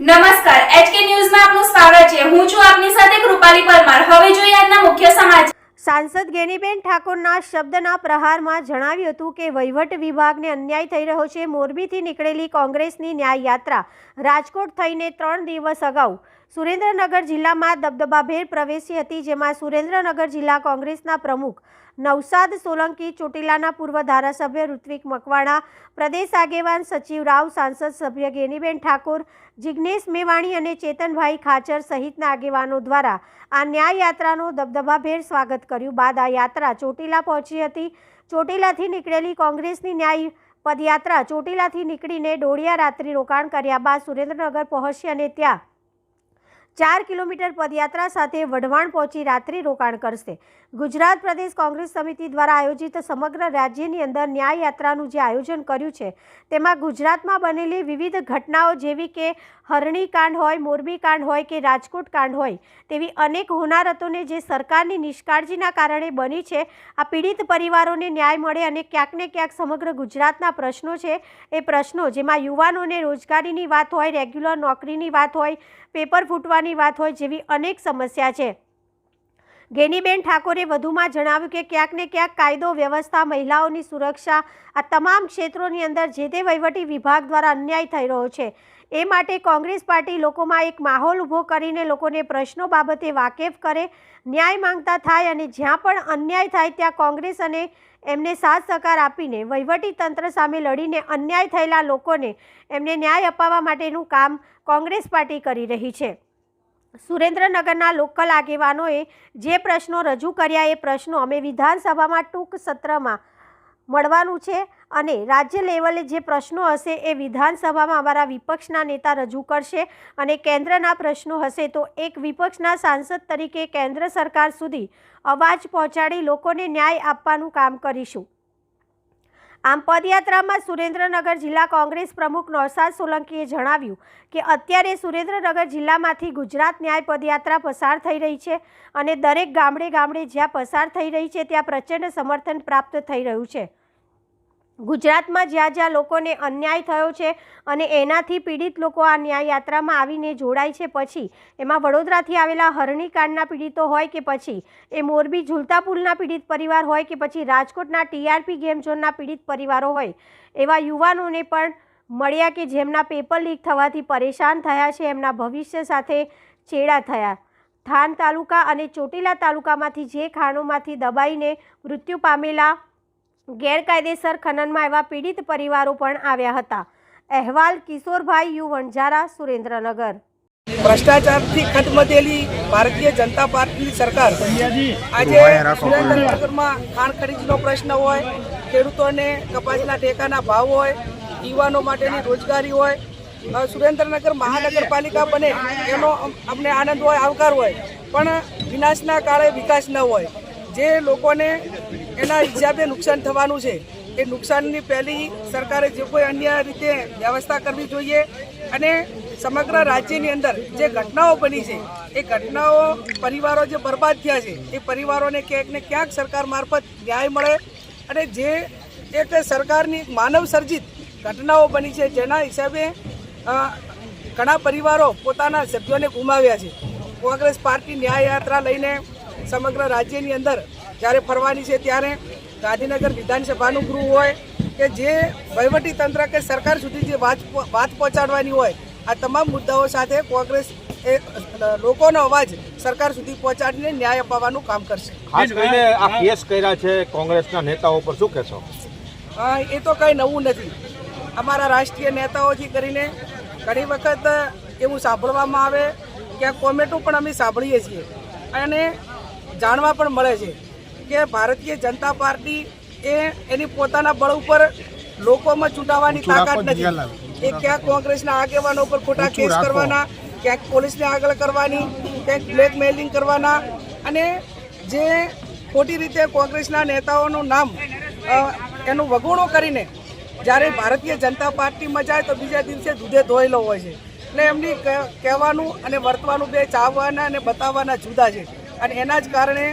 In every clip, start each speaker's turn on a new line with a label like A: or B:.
A: નમસ્કાર એચકે ન્યૂઝમાં આપનું સ્વાગત છે. હું છું આપની સાથે કૃપાલી પરમાર. હવે જોઈએ આજના મુખ્ય સમાચાર.
B: સાંસદ ગેનીબેન ઠાકોરના શબ્દના પ્રહારમાં જણાવ્યું હતું કે વહીવટ વિભાગને અન્યાય થઈ રહ્યો છે. મોરબીથી નીકળેલી કોંગ્રેસની ન્યાય યાત્રા રાજકોટ થઈને ત્રણ દિવસ અગાઉ સુરેન્દ્રનગર જિલ્લામાં દબદબાભેર પ્રવેશી હતી, જેમાં સુરેન્દ્રનગર જિલ્લા કોંગ્રેસના પ્રમુખ નવસાદ સોલંકી ચોટીલાના પૂર્વ ધારાસભ્ય ઋત્વિક મકવાણા, પ્રદેશ આગેવાન સચિવ રાવ, સાંસદ સભ્ય ગેનીબેન ઠાકોર જિજ્ઞેશ મેવાણી અને ચેતનભાઈ ખાચર સહિતના આગેવાનો દ્વારા આ ન્યાય યાત્રાનો દબદબાભેર સ્વાગત કર્યું. બાદ આ યાત્રા ચોટીલા પહોંચી હતી. ચોટીલાથી નીકળેલી કોંગ્રેસની ન્યાય પદયાત્રા ચોટીલાથી નીકળીને ડોળિયા રાત્રિ રોકાણ કર્યા બાદ સુરેન્દ્રનગર પહોંચી અને ત્યાં ચાર કિલોમીટર પદયાત્રા સાથે વઢવાણ પહોંચી રાત્રિ રોકાણ કરશે. ગુજરાત પ્રદેશ કોંગ્રેસ સમિતિ દ્વારા આયોજિત સમગ્ર રાજ્યની અંદર ન્યાય યાત્રાનું જે આયોજન કર્યું છે, તેમાં ગુજરાતમાં બનેલી વિવિધ ઘટનાઓ જેવી કે હરણી કાંડ હોય, મોરબી કાંડ હોય કે રાજકોટ કાંડ હોય, તેવી અનેક હોનારતોને જે સરકારની નિષ્કાળજીના કારણે બની છે, આ પીડિત પરિવારોને ન્યાય મળે અને ક્યાંક ને ક્યાંક સમગ્ર ગુજરાતના પ્રશ્નો છે, એ પ્રશ્નો જેમાં યુવાનોને રોજગારીની વાત હોય, રેગ્યુલર નોકરીની વાત હોય, પેપર ફૂટવાની વાત હોય જેવી અનેક સમસ્યા છે. ગેનીબેન ઠાકોરે વધુમાં જણાવ્યું કે ક્યાંક ને ક્યાંક કાયદો, વ્યવસ્થા, મહિલાઓની સુરક્ષા, આ તમામ ક્ષેત્રોની અંદર જે તે વહીવટી વિભાગ દ્વારા અન્યાય થઈ રહ્યો છે. એ માટે કોંગ્રેસ પાર્ટી લોકોમાં એક માહોલ ઊભો કરીને લોકોને પ્રશ્નો બાબતે વાકેફ કરે, ન્યાય માંગતા થાય અને જ્યાં પણ અન્યાય થાય ત્યાં કોંગ્રેસ અને એમને સાથ સહકાર આપીને વહીવટી તંત્ર સામે લડીને અન્યાય થયેલા લોકોને એમને ન્યાય અપાવવા માટેનું કામ કોંગ્રેસ પાર્ટી કરી રહી છે. સુરેન્દ્રનગરના લોકલ આગેવાનોએ જે પ્રશ્નો રજૂ કર્યા એ પ્રશ્નો અમે વિધાનસભામાં ટૂંક સત્રમાં મળવાનું છે અને રાજ્ય લેવલે જે પ્રશ્નો હશે એ વિધાનસભામાં અમારા વિપક્ષના નેતા રજૂ કરશે અને કેન્દ્રના પ્રશ્નો હશે તો એક વિપક્ષના સાંસદ તરીકે કેન્દ્ર સરકાર સુધી અવાજ પહોંચાડી લોકોને ન્યાય આપવાનું કામ કરીશું. આમ પદયાત્રામાં સુરેન્દ્રનગર જિલ્લા કોંગ્રેસ પ્રમુખ નૌસાદ સોલંકીએ જણાવ્યું કે અત્યારે સુરેન્દ્રનગર જિલ્લામાંથી ગુજરાત ન્યાય પદયાત્રા પસાર થઈ રહી છે અને દરેક ગામડે ગામડે જ્યાં પસાર થઈ રહી છે, ત્યાં પ્રચંડ સમર્થન પ્રાપ્ત થઈ રહ્યું છે. ગુજરાતમાં જ્યાં જ્યાં લોકોને અન્યાય થયો છે અને એનાથી પીડિત લોકો આ ન્યાય યાત્રામાં આવીને જોડાય છે, પછી એમાં વડોદરાથી આવેલા હરણીકાંડના પીડિતો હોય કે પછી એ મોરબી ઝુલતા પુલના પીડિત પરિવાર હોય કે પછી રાજકોટના ટીઆરપી ગેમ ઝોનના પીડિત પરિવારો હોય, એવા યુવાનોને પણ મળ્યા કે જેમના પેપર લીક થવાથી પરેશાન થયા છે, એમના ભવિષ્ય સાથે ચેડા થયા. થાન તાલુકા અને ચોટીલા તાલુકામાંથી જે ખાણોમાંથી દબાઈને મૃત્યુ પામેલા ગેરકાયદેસર ખનનમાં એવા પીડિત પરિવારો પણ આવ્યા હતા. અહેવાલ કિશોરભાઈ યુ વણઝારા સુરેન્દ્રનગર.
C: ભ્રષ્ટાચારથી ખતમતેલી ભારતીય જનતા પાર્ટીની સરકાર. આજે સુરેન્દ્રનગરમાં ખાણ ખરીદનો પ્રશ્ન હોય ખેડૂતોને કપાસના ટેકાના ભાવ હોય યુવાનો માટેની રોજગારી હોય સુરેન્દ્રનગર મહાનગરપાલિકા બને એનો અમને આનંદ હોય આવકાર હોય. પણ વિનાશના કાળે વિકાસ ન હોય. જે લોકોને એના હિસાબે નુકસાન થવાનું છે, એ નુકસાનની પહેલી સરકારે જે કોઈ અન્ય રીતે વ્યવસ્થા કરવી જોઈએ અને સમગ્ર રાજ્યની અંદર જે ઘટનાઓ બની છે, એ ઘટનાઓ પરિવારો જે બરબાદ થયા છે, એ પરિવારોને ક્યાંક ને ક્યાંક સરકાર મારફત ન્યાય મળે અને જે એક સરકારની માનવ સર્જિત ઘટનાઓ બની છે, જેના હિસાબે ઘણા પરિવારો પોતાના સભ્યોને ગુમાવ્યા છે. કોંગ્રેસ પાર્ટી ન્યાય યાત્રા લઈને સમગ્ર રાજ્યની અંદર જ્યારે ફરવાની છે ત્યારે ગાંધીનગર વિધાનસભાનું ગૃહ હોય કે જે વહીવટી તંત્ર કે સરકાર સુધી જે વાત વાત પહોંચાડવાની હોય આ તમામ મુદ્દાઓ સાથે કોંગ્રેસ એ લોકોનો અવાજ સરકાર સુધી પહોંચાડીને ન્યાય અપાવવાનું કામ કરશે.
D: ખાસ કરીને આ કેસ કર્યા છે કોંગ્રેસના નેતાઓ પર શું કહેશો?
C: એ તો કંઈ નવું નથી. અમારા રાષ્ટ્રીય નેતાઓથી કરીને ઘણી વખત એવું સાંભળવામાં આવે કે આ કોમેન્ટો પણ અમે સાંભળીએ છીએ. અને જાણવા પણ મળે છે કે ભારતીય જનતા પાર્ટી એ એની પોતાના બળ ઉપર લોકોમાં ચૂંટાવાની તાકાત નથી. એ ક્યાંક કોંગ્રેસના આગેવાનો ઉપર ખોટા કેસ કરવાના ક્યાંક પોલીસને આગળ કરવાની ક્યાંક બ્લેકમેલિંગ કરવાના. અને જે ખોટી રીતે કોંગ્રેસના નેતાઓનું નામ એનું વગોણો કરીને જ્યારે ભારતીય જનતા પાર્ટીમાં જાય તો બીજા દિવસે દૂધે ધોયેલો હોય છે. એટલે એમની કહેવાનું અને વર્તવાનું બે ચાવવાના અને બતાવવાના જુદા છે. અને એના જ કારણે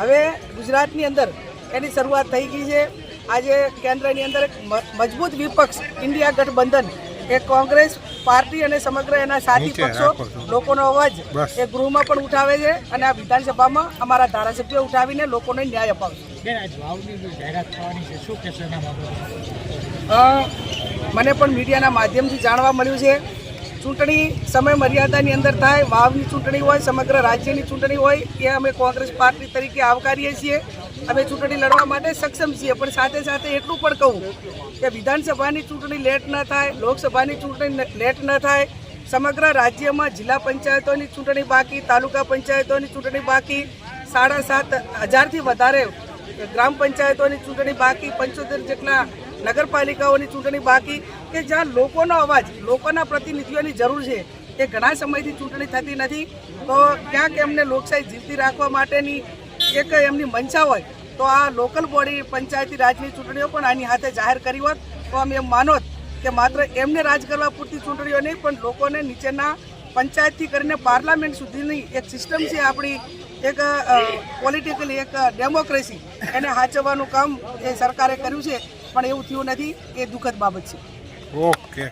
C: હવે ગુજરાતની અંદર એની શરૂઆત થઈ ગઈ છે. આજે કેન્દ્રની અંદર એક મજબૂત વિપક્ષ ઇન્ડિયા ગઠબંધન એ કોંગ્રેસ પાર્ટી અને સમગ્ર એના સાથી પક્ષો લોકોનો અવાજ એ ગૃહમાં પણ ઉઠાવે છે અને આ વિધાનસભામાં અમારા ધારાસભ્યો ઉઠાવીને લોકોને ન્યાય અપાવશે. મને પણ મીડિયાના માધ્યમથી જાણવા મળ્યું છે ચૂંટણી સમય મર્યાદાની અંદર થાય, વાવની ચૂંટણી હોય, સમગ્ર રાજ્યની ચૂંટણી હોય એ અમે કોંગ્રેસ પાર્ટી તરીકે આવકારીએ છીએ. અમે ચૂંટણી લડવા માટે સક્ષમ છીએ, પણ સાથે સાથે એટલું પણ કહું કે વિધાનસભાની ચૂંટણી લેટ ન થાય, લોકસભાની ચૂંટણી લેટ ન થાય, સમગ્ર રાજ્યમાં જિલ્લા પંચાયતોની ચૂંટણી બાકી, તાલુકા પંચાયતોની ચૂંટણી બાકી, સાડા સાત હજારથી વધારે ગ્રામ પંચાયતોની ચૂંટણી બાકી, પંચોતેર જેટલા નગરપાલિકાઓની ચૂંટણી બાકી કે જ્યાં લોકોનો અવાજ, લોકોના પ્રતિનિધિઓની જરૂર છે એ ઘણા સમયથી ચૂંટણી થતી નથી. તો ક્યાંક એમને લોકશાહી જીવતી રાખવા માટેની એક એમની મંશા હોય, તો આ લોકલ બોડી પંચાયતી રાજની ચૂંટણીઓ પણ આની હાથે જાહેર કરી હોત. તો અમે એમ માનોત કે માત્ર એમને રાજ કરવા પૂરતી ચૂંટણીઓ નહીં, પણ લોકોને નીચેના પંચાયતથી કરીને પાર્લામેન્ટ સુધીની એક સિસ્ટમ છે આપણી, એક પોલિટિકલી એક ડેમોક્રેસી. એને હાચવવાનું કામ એ સરકારે કર્યું છે. પણ એવું થયું નથી એ દુઃખદ બાબત છે.
E: ઓકે.